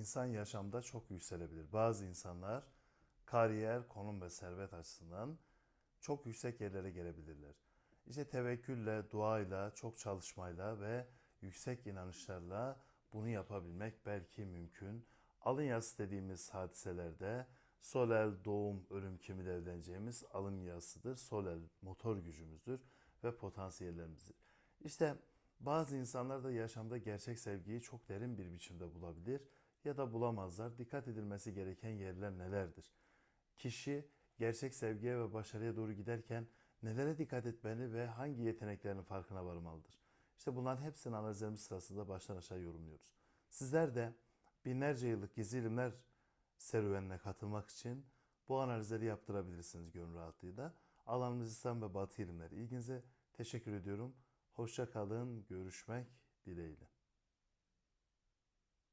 insan yaşamda çok yükselebilir. Bazı insanlar kariyer, konum ve servet açısından çok yüksek yerlere gelebilirler. İşte tevekkülle, duayla, çok çalışmayla ve yüksek inanışlarla bunu yapabilmek belki mümkün. Alın yazısı dediğimiz hadiselerde solel, doğum, ölüm kimi de evleneceğimiz alım yazısıdır. Solel motor gücümüzdür ve potansiyellerimizdir. İşte bazı insanlar da yaşamda gerçek sevgiyi çok derin bir biçimde bulabilir ya da bulamazlar. Dikkat edilmesi gereken yerler nelerdir? Kişi gerçek sevgiye ve başarıya doğru giderken nelere dikkat etmeli ve hangi yeteneklerinin farkına varmalıdır? İşte bunların hepsini analizlerimiz sırasında baştan aşağı yorumluyoruz. Sizler de binlerce yıllık gizli ilimler serüvenine katılmak için bu analizleri yaptırabilirsiniz gönül rahatlığıyla. Alanımız İslam ve Batı ilimleri. İlginize teşekkür ediyorum. Hoşça kalın. Görüşmek dileğiyle.